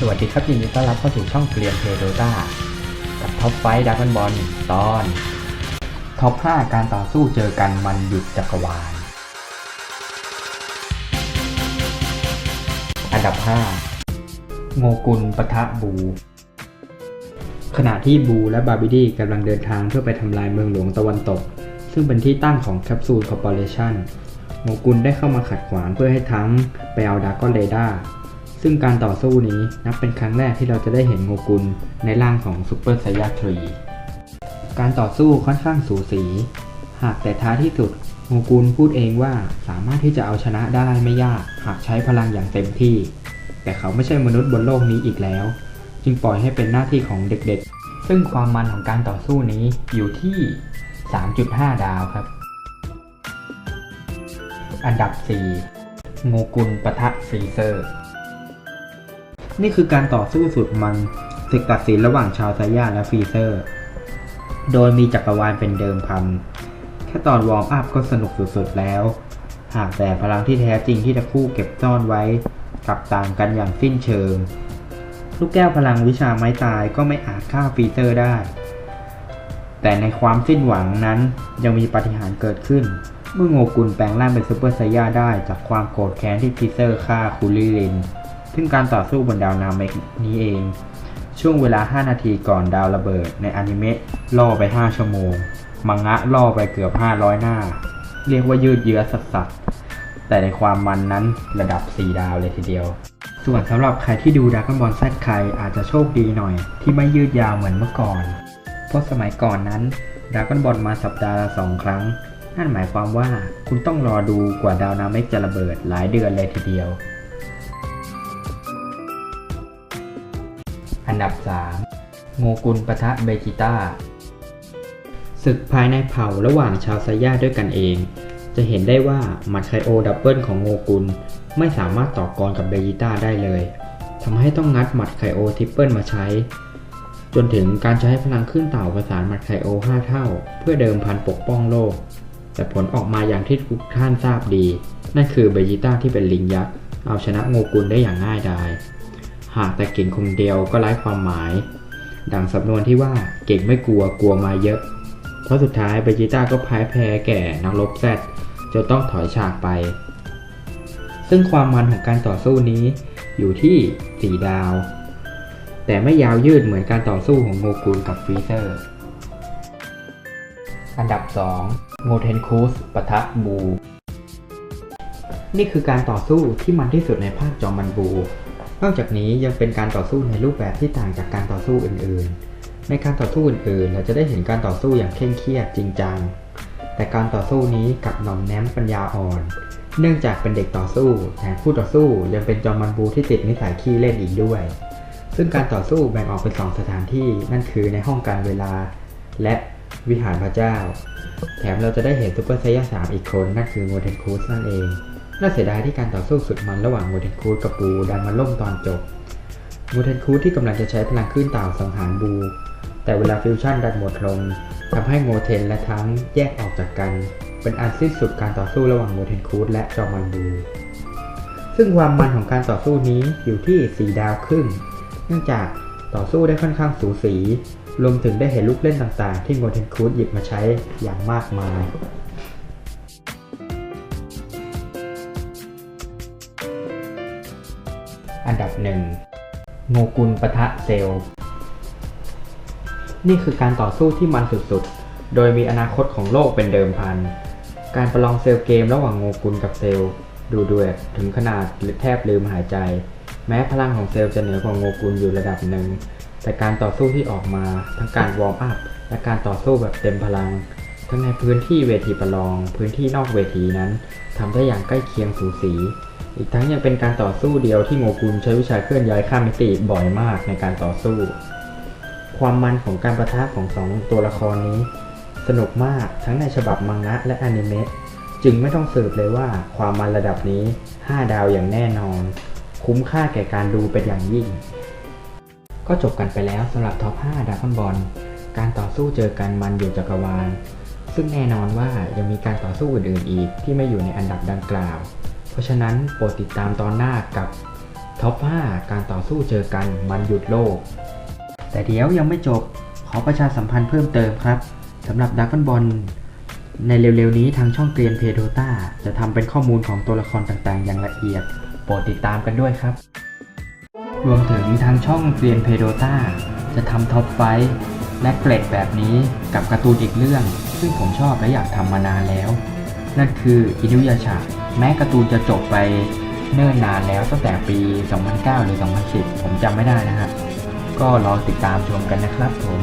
สวัสดีครับยินดีต้อนรับเข้าสู่ช่องเกลียนเพโดตากับท็อปไฟดักกันบอลตอนท็อป 5 การต่อสู้เจอกันมันหยุดจักรวาล อันดับ 5 โงกุลปะทะบู ขณะที่บูและบาบิดี้กำลังเดินทางเพื่อไปทำลายเมืองหลวงตะวันตก ซึ่งเป็นที่ตั้งของแคปซูลคอร์ปอเรชั่นโงกุลได้เข้ามาขัดขวางเพื่อให้ทั้งไปเอาดากอนเรดา ซึ่งการต่อสู้นี้นับเป็นครั้งแรกที่เราจะได้เห็นโงกุลในร่างของซูเปอร์ไซยาทรีการต่อสู้ค่อนข้างสูสี หากแต่ท้ายที่สุดโงกุลพูดเองว่าสามารถที่จะเอาชนะได้ไม่ยากหากใช้พลังอย่างเต็มที่ แต่เขาไม่ใช่มนุษย์บนโลกนี้อีกแล้ว จึงปล่อยให้เป็นหน้าที่ของเด็กๆ ซึ่งความมันของการต่อสู้นี้อยู่ที่ 3.5 ดาวครับ อันดับ 4 โงกุลปะทะฟรีเซอร์ นี่คือการต่อสู้สุดมันศึกตัดสินระหว่างชาวไซย่าและฟรีเซอร์ โดยมีจักรวาลเป็นเดิมพัน แค่ตอนวอร์มอัพก็สนุกสุดๆแล้ว หากแต่พลังที่แท้จริงที่ทั้งคู่เก็บซ่อนไว้กลับต่างกันอย่างสิ้นเชิง ลูกแก้วพลังวิชาไม้ตายก็ไม่อาจฆ่าฟรีเซอร์ได้ แต่ในความสิ้นหวังนั้นยังมีปาฏิหาริย์เกิดขึ้น เมื่อโงกุลแปลงร่างเป็นซูเปอร์ไซย่าได้จากความโกรธแค้นที่ฟรีเซอร์ฆ่าคูลิลิน ซึ่งการต่อสู้บนดาวนาเมกนี้เอง ช่วงเวลา 5 นาทีก่อนดาวระเบิดในอนิเมะล่อไป 5 ชั่วโมง มังงะล่อไปเกือบ 500 หน้า เรียกว่ายืดเยื้อสัสๆแต่ในความมันนั้นระดับ 4 ดาวเลยทีเดียว ส่วนสำหรับใครที่ดูดักบอลแซดใครอาจจะโชคดีหน่อย ที่ไม่ยืดยาวเหมือนเมื่อก่อน เพราะสมัยก่อนนั้นดักบอลมาสัปดาห์ละสองครั้งนั่นหมายความว่าคุณต้องรอดูกว่าดาวนาเมกจะระเบิดหลายเดือนเลยทีเดียว อันดับ 3โงกุลปะทะเบจิต้าศึกภายในเผ่าระหว่างชาวไซย่าด้วยกันเอง จะเห็นได้ว่าหมัดไคโอดับเบิลของโงกุลไม่สามารถต่อกรกับเบจิต้าได้เลยทำให้ต้องงัดหมัดไคโอทริปเปิลมาใช้ จนถึงการใช้พลังขึ้นเต่าประสานหมัดไคโอ 5 เท่า เพื่อเดิมพันปกป้องโลก แต่ผลออกมาอย่างที่ทุกท่านทราบดี นั่นคือเบจิต้าที่เป็นลิงยักษ์ เอาชนะโงกุลได้อย่างง่ายดาย หากแต่เก่งคนเดียวก็ไร้ความหมาย ดังสำนวนที่ว่าเก่งไม่กลัวกลัวมาเยอะ เพราะสุดท้ายเบจิต้าก็พ่ายแพ้แก่นักรบแซดจนต้องถอยฉากไป ซึ่งความมันของการต่อสู้นี้อยู่ที่ 4 ดาว แต่ไม่ยาวยืดเหมือนการต่อสู้ของโงกุลกับฟรีเซอร์ อันดับ 2 โงเทนคูสปะทะบู นี่คือการต่อสู้ที่มันที่สุดในภาคจอมันบู นอกจากนี้ยังเป็นการต่อสู้ในรูปแบบที่ต่างจากการต่อสู้อื่นๆ ในการต่อสู้อื่นๆ เราจะได้เห็นการต่อสู้อย่างเคร่งเครียดจริงจัง แต่การต่อสู้นี้กลับหน่อมแนมปัญญาอ่อน เนื่องจากเป็นเด็กต่อสู้แถมผู้ต่อสู้ยังเป็นจอมันบูที่ติดนิสัยขี้เล่นอีกด้วย ซึ่งการต่อสู้แบ่งออกเป็น2สถานที่นั่นคือในห้องการเวลา และวิหารพระเจ้า แถมเราจะได้เห็นซูเปอร์ไซยาสามอีกคนนั่นคือโมเทนคูสนั่นเอง น่าเสียดายที่การต่อสู้สุดมันระหว่างโมเทนคูดกับบูดันมาล่มตอนจบโมเทนคูดที่กำลังจะใช้พลังคลื่นเต่าสังหารบู แต่เวลาฟิวชั่นดันหมดลงทำให้โมเทนและทั้งแยกออกจากกัน เป็นอันสิ้นสุดการต่อสู้ระหว่างโมเทนคูดและจอมันบู ซึ่งความมันของการต่อสู้นี้อยู่ที่ 4 ดาวครึ่ง เนื่องจากต่อสู้ได้ค่อนข้างสูสี รวมถึงได้เห็นลูกเล่นต่างๆ ที่โมเทนคูดหยิบมาใช้อย่างมากมาย อันดับหนึ่งโงกุลปะทะเซลล์ นี่คือการต่อสู้ที่มันสุดๆ โดยมีอนาคตของโลกเป็นเดิมพัน การประลองเซลล์เกมระหว่างโงกุลกับเซลล์ ดูเดือดถึงขนาดแทบลืมหายใจ แม้พลังของเซลล์จะเหนือกว่าโงกุลอยู่ระดับหนึ่ง แต่การต่อสู้ที่ออกมาทั้งการวอร์มอัพและการต่อสู้แบบเต็มพลัง ทั้งในพื้นที่เวทีประลอง พื้นที่นอกเวทีนั้นทำได้อย่างใกล้เคียงสูสี อีกทั้งยังเป็นการต่อสู้เดียวที่โงกุลใช้วิชาเคลื่อนย้ายข้ามมิติบ่อยมากในการต่อสู้ ความมันของการประทะของสองตัวละครนี้ สนุกมากทั้งในฉบับมังงะและอนิเมะจึงไม่ต้องสืบเลยว่าความมันระดับนี้ 5 ดาวอย่างแน่นอน คุ้มค่าแก่การดูเป็นอย่างยิ่ง ก็จบกันไปแล้วสำหรับท็อป 5ดากอนบอลการต่อสู้เจอกันมันอยู่จักรวาล ซึ่งแน่นอนว่ายังมีการต่อสู้อื่นๆอีกที่ไม่อยู่ในอันดับดังกล่าว เพราะฉะนั้นโปรดติดตามตอนหน้ากับท็อป 5 การต่อสู้เจอกันมันหยุดโลก แต่เดี๋ยวยังไม่จบขอประชาสัมพันธ์เพิ่มเติมครับสำหรับดักบอลในเร็วๆนี้ทางช่องเกรียนเพโดตาจะทำเป็นข้อมูลของตัวละครต่างๆ อย่างละเอียด โปรดติดตามกันด้วยครับ รวมถึงทางช่องเกรียนเพโดตาจะทำท็อปไฟและเกรดแบบนี้กับการ์ตูนอีกเรื่อง ซึ่งผมชอบและอยากทำมานานแล้ว นั่นคืออินุยาชะแม้การ์ตูนจะจบไปเนิ่นนานแล้วตั้งแต่ปี 2009 หรือ 2010 ผมจำไม่ได้นะครับก็รอติดตามชมกันนะครับผม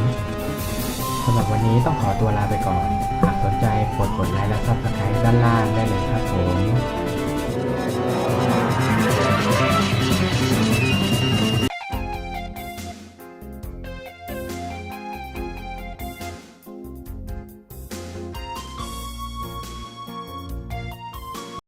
สำหรับวันนี้ต้องขอตัวลาไปก่อน หากสนใจกดกดไลค์และซับสไครต์ด้านล่างได้เลยครับผม